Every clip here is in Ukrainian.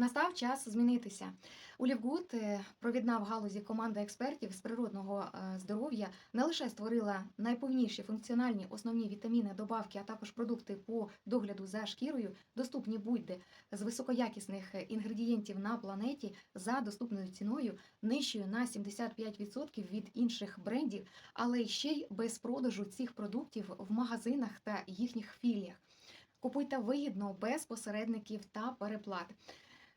Настав час змінитися. У Лівгуд е, провідна в галузі команда експертів з природного е, здоров'я не лише створила найповніші функціональні основні вітаміни, добавки, а також продукти по догляду за шкірою, доступні будь-де з високоякісних інгредієнтів на планеті за доступною ціною, нижчою на 75% від інших брендів, але ще й без продажу цих продуктів в магазинах та їхніх філіях. Купуйте вигідно, без посередників та переплат.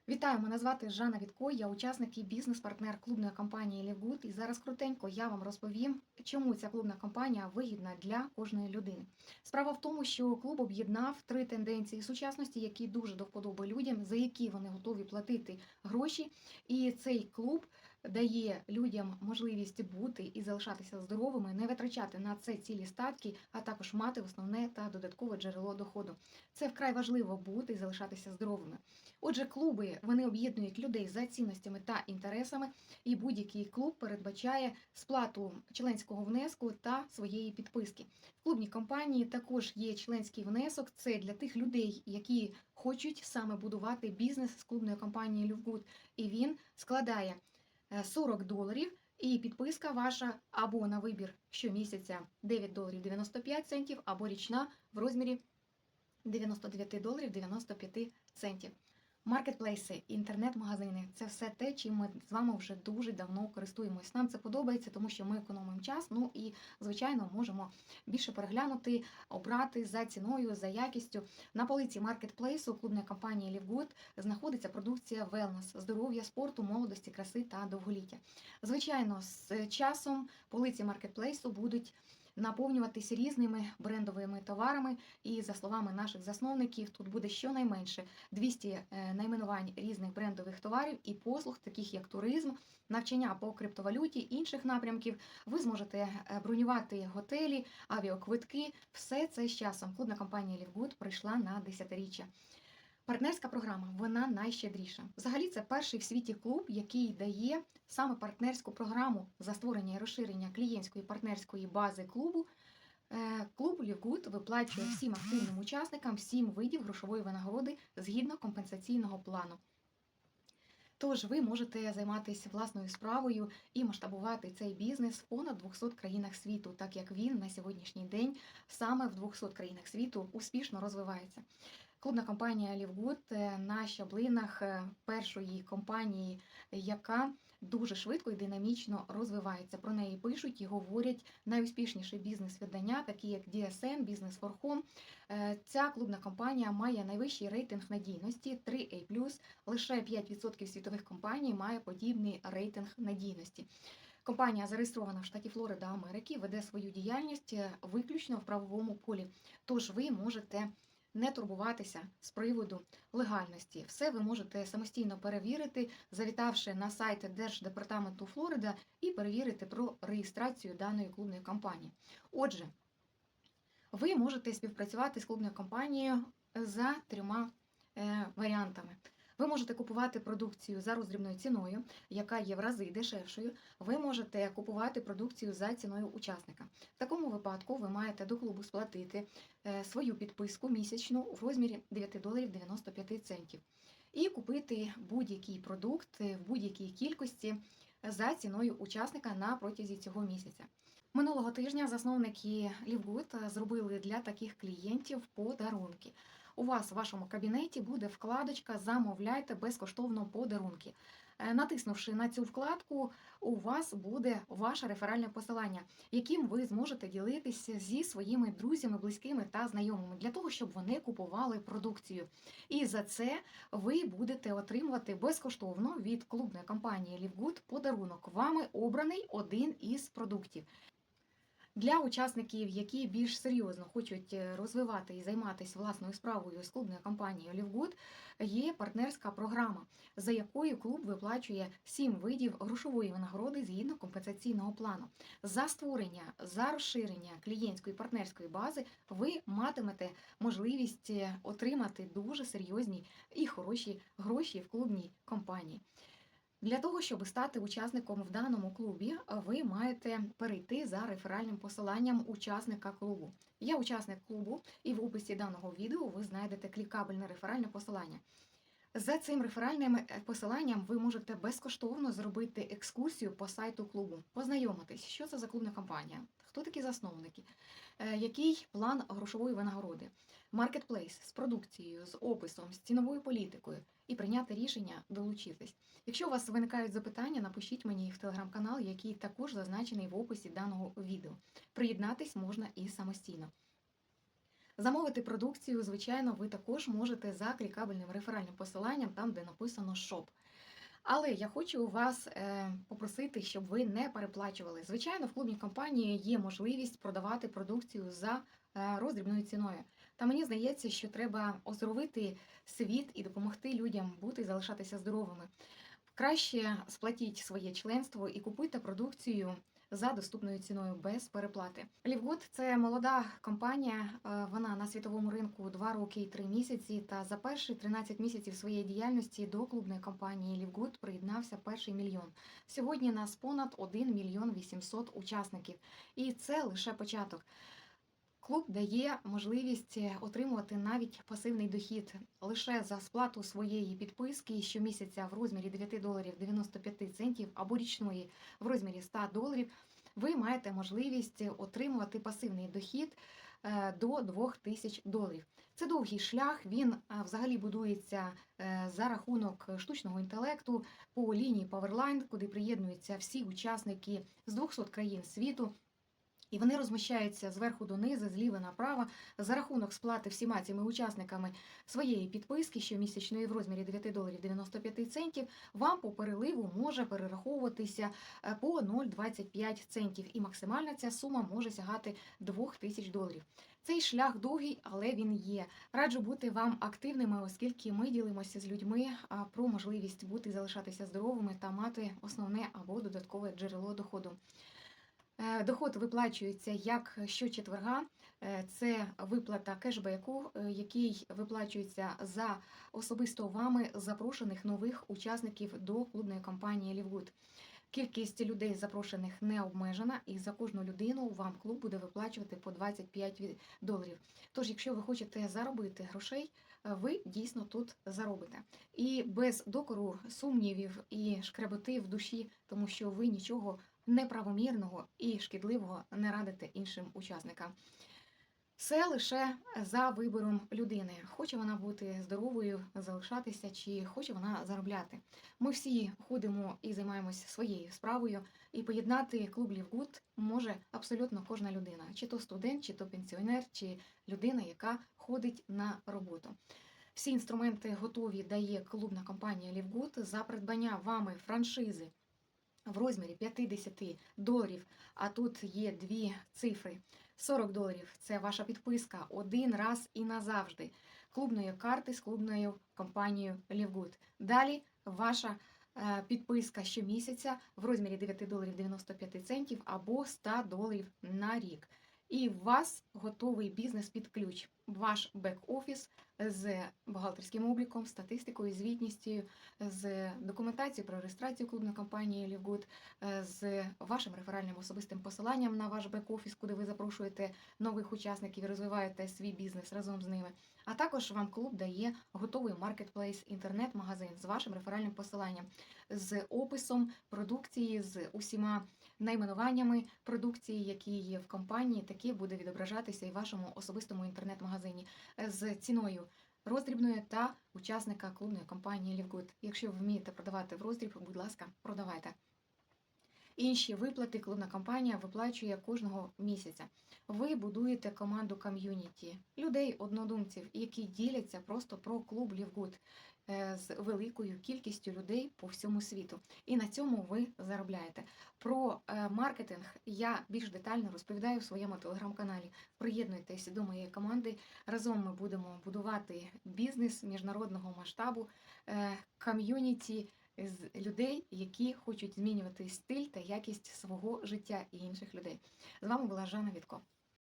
Вітаю, мене звати Жанна Вітко, я учасник і бізнес-партнер клубної компанії Лівгуд. І зараз крутенько я вам розповім, чому ця клубна компанія вигідна для кожної людини. Справа в тому, що клуб об'єднав три тенденції сучасності, які дуже до вподоби людям, за які вони готові платити гроші. І цей клуб дає людям можливість бути і залишатися здоровими, не витрачати на це цілі статки, а також мати основне та додаткове джерело доходу. Це вкрай важливо бути і залишатися здоровими. Отже, клуби вони об'єднують людей за цінностями та інтересами, і будь-який клуб передбачає сплату членського внеску та своєї підписки. В клубній компанії також є членський внесок. Це для тих людей, які хочуть саме будувати бізнес з клубної компанії Лювгуд. І він складає 40 доларів. І підписка ваша або на вибір щомісяця 9 доларів 95 центів, або річна в розмірі 99 доларів 95 центів. Маркетплейси, інтернет-магазини це все те, чим ми з вами вже дуже давно користуємось. Нам це подобається, тому що ми економимо час. Ну і звичайно можемо більше переглянути, обрати за ціною, за якістю. На полиці маркетплейсу клубної компанії Лівгуд знаходиться продукція Wellness, здоров'я, спорту, молодості, краси та довголіття. Звичайно, з часом полиці маркетплейсу будуть наповнюватись різними брендовими товарами. І за словами наших засновників, тут буде щонайменше 200 е, найменувань різних брендових товарів і послуг, таких як туризм, навчання по криптовалюті, інших напрямків. Ви зможете е, бронювати готелі, авіаквитки. Все це з часом. Клубна компанія Лівгуд прийшла на десятиріччя. Партнерська програма вона найщедріша. Взагалі, це перший в світі клуб, який дає саме партнерську програму за створення і розширення клієнтської партнерської бази клубу. Е, Клуб Лівгуд виплачує всім активним учасникам сім видів грошової винагороди згідно компенсаційного плану. Тож ви можете займатися власною справою і масштабувати цей бізнес в понад 200 країнах світу, так як він на сьогоднішній день саме в 200 країнах світу успішно розвивається. Клубна компанія Лівгуд е, на щаблинах е, першої компанії, яка дуже швидко і динамічно розвивається. Про неї пишуть і говорять найуспішніші бізнес-видання, такі як DSM, Business for Home. Е, Ця клубна компанія має найвищий рейтинг надійності 3A+, лише 5% світових компаній має подібний рейтинг надійності. Компанія зареєстрована в штаті Флорида Америки, веде свою діяльність виключно в правовому полі. Тож ви можете не турбуватися з приводу легальності. Все ви можете самостійно перевірити, завітавши на сайт Держдепартаменту Флорида і перевірити про реєстрацію даної клубної компанії. Отже, ви можете співпрацювати з клубною компанією за трьома е, варіантами. Ви можете купувати продукцію за роздрібною ціною, яка є в рази дешевшою. Ви можете купувати продукцію за ціною учасника. В такому випадку ви маєте до клубу сплатити е, свою підписку місячну в розмірі 9 доларів 95 центів і купити будь-який продукт в будь-якій кількості за ціною учасника на протязі цього місяця. Минулого тижня засновники Лівгуд зробили для таких клієнтів подарунки. У вас в вашому кабінеті буде вкладочка Замовляйте безкоштовно подарунки. Е, Натиснувши на цю вкладку, у вас буде ваше реферальне посилання, яким ви зможете ділитися зі своїми друзями, близькими та знайомими для того, щоб вони купували продукцію. І за це ви будете отримувати безкоштовно від клубної компанії Лівгуд подарунок. Вами обраний один із продуктів. Для учасників, які більш серйозно хочуть е, розвивати і займатися власною справою з клубною компанією Лівгуд, є партнерська програма, за якою клуб виплачує сім видів грошової винагороди згідно компенсаційного плану. За створення, за розширення клієнтської партнерської бази ви матимете можливість е, отримати дуже серйозні і хороші гроші в клубній компанії. Для того, щоб стати учасником в даному клубі, ви маєте перейти за реферальним посиланням учасника клубу. Я учасник клубу, і в описі даного відео ви знайдете клікабельне реферальне посилання. За цим реферальним е, посиланням ви можете безкоштовно зробити екскурсію по сайту клубу, познайомитись, що це за клубна компанія, хто такі засновники, е, який план грошової винагороди, маркетплейс з продукцією, з описом, з ціновою політикою і прийняти рішення долучитись. Якщо у вас виникають запитання, напишіть мені в телеграм-канал, який також зазначений в описі даного відео. Приєднатись можна і самостійно. Замовити продукцію, звичайно, ви також можете за клікабельним реферальним посиланням, там, де написано «Shop». Але я хочу вас е, попросити, щоб ви не переплачували. Звичайно, в клубній компанії є можливість продавати продукцію за е, роздрібною ціною. Та мені здається, що треба оздоровити світ і допомогти людям бути і залишатися здоровими. Краще сплатіть своє членство і купуйте продукцію за доступною ціною без переплати. Лівгуд це молода компанія. е, Вона на світовому ринку 2 роки і 3 місяці. Та за перші 13 місяців своєї діяльності до клубної компанії Лівгуд приєднався перший мільйон. Сьогодні нас понад 1 мільйон 800 учасників, і це лише початок. Клуб дає можливість отримувати навіть пасивний дохід лише за сплату своєї підписки щомісяця в розмірі 9 доларів 95 центів або річної в розмірі 100 доларів. Ви маєте можливість отримувати пасивний дохід е, до 2000 доларів. Це довгий шлях. Він е, взагалі будується е, за рахунок штучного інтелекту по лінії Powerline, куди приєднуються всі учасники з 200 країн світу. І вони розміщаються зверху донизу, зліва направо, за рахунок сплати всіма цими учасниками своєї підписки, щомісячної в розмірі 9 доларів 95 центів, вам по переливу може перераховуватися е, по 0,25 центів. І максимальна ця сума може сягати 2000 доларів. Цей шлях довгий, але він є. Раджу бути вам активними, оскільки ми ділимося з людьми про можливість бути залишатися здоровими та мати основне або додаткове джерело доходу. Е, Доход виплачується як щочетверга. Е, Це виплата кешбеку, е, який виплачується за особисто вами запрошених нових учасників до клубної компанії Лівгуд. Кількість людей запрошених не обмежена, і за кожну людину вам клуб буде виплачувати по 25 ві- доларів. Тож, якщо ви хочете заробити грошей, ви дійсно тут заробите. І без докору сумнівів і шкреботи в душі, тому що ви нічого неправомірного і шкідливого не радите іншим учасникам. Все лише за вибором людини. Хоче вона бути здоровою, залишатися, чи хоче вона заробляти. Ми всі ходимо і займаємося своєю справою, і поєднати клуб Лівгуд може абсолютно кожна людина, чи то студент, чи то пенсіонер, чи людина, яка ходить на роботу. Всі інструменти готові дає клубна компанія Лівгуд за придбання вами франшизи в розмірі 50 доларів. А тут є дві цифри: 40 доларів це ваша підписка один раз і назавжди. Клубної карти з клубною компанією Лівгуд. Далі ваша е, підписка щомісяця в розмірі 9 доларів 95 центів або 100 доларів на рік. І у вас готовий бізнес під ключ. Ваш бек-офіс з бухгалтерським обліком, статистикою, звітністю, з документацією про реєстрацію клубної компанії Лівгуд, е, з вашим реферальним особистим посиланням на ваш бек-офіс, куди ви запрошуєте нових учасників і розвиваєте свій бізнес разом з ними. А також вам клуб дає готовий маркетплейс, інтернет-магазин з вашим реферальним посиланням, з описом продукції, з усіма найменуваннями продукції, які є в компанії, таке буде відображатися і вашому особистому інтернет-магазині е, з ціною роздрібною та учасника клубної компанії Лівгуд. Якщо ви вмієте продавати в роздріб, будь ласка, продавайте. Інші виплати клубна компанія виплачує кожного місяця. Ви будуєте команду ком'юніті, людей, однодумців, які діляться просто про клуб Лівгуд з великою кількістю людей по всьому світу. І на цьому ви заробляєте. Про е, маркетинг я більш детально розповідаю в своєму телеграм-каналі. Приєднуйтесь до моєї команди. Разом ми будемо будувати бізнес міжнародного масштабу, е, ком'юніті з людей, які хочуть змінювати стиль та якість свого життя і інших людей. З вами була Жанна Вітко.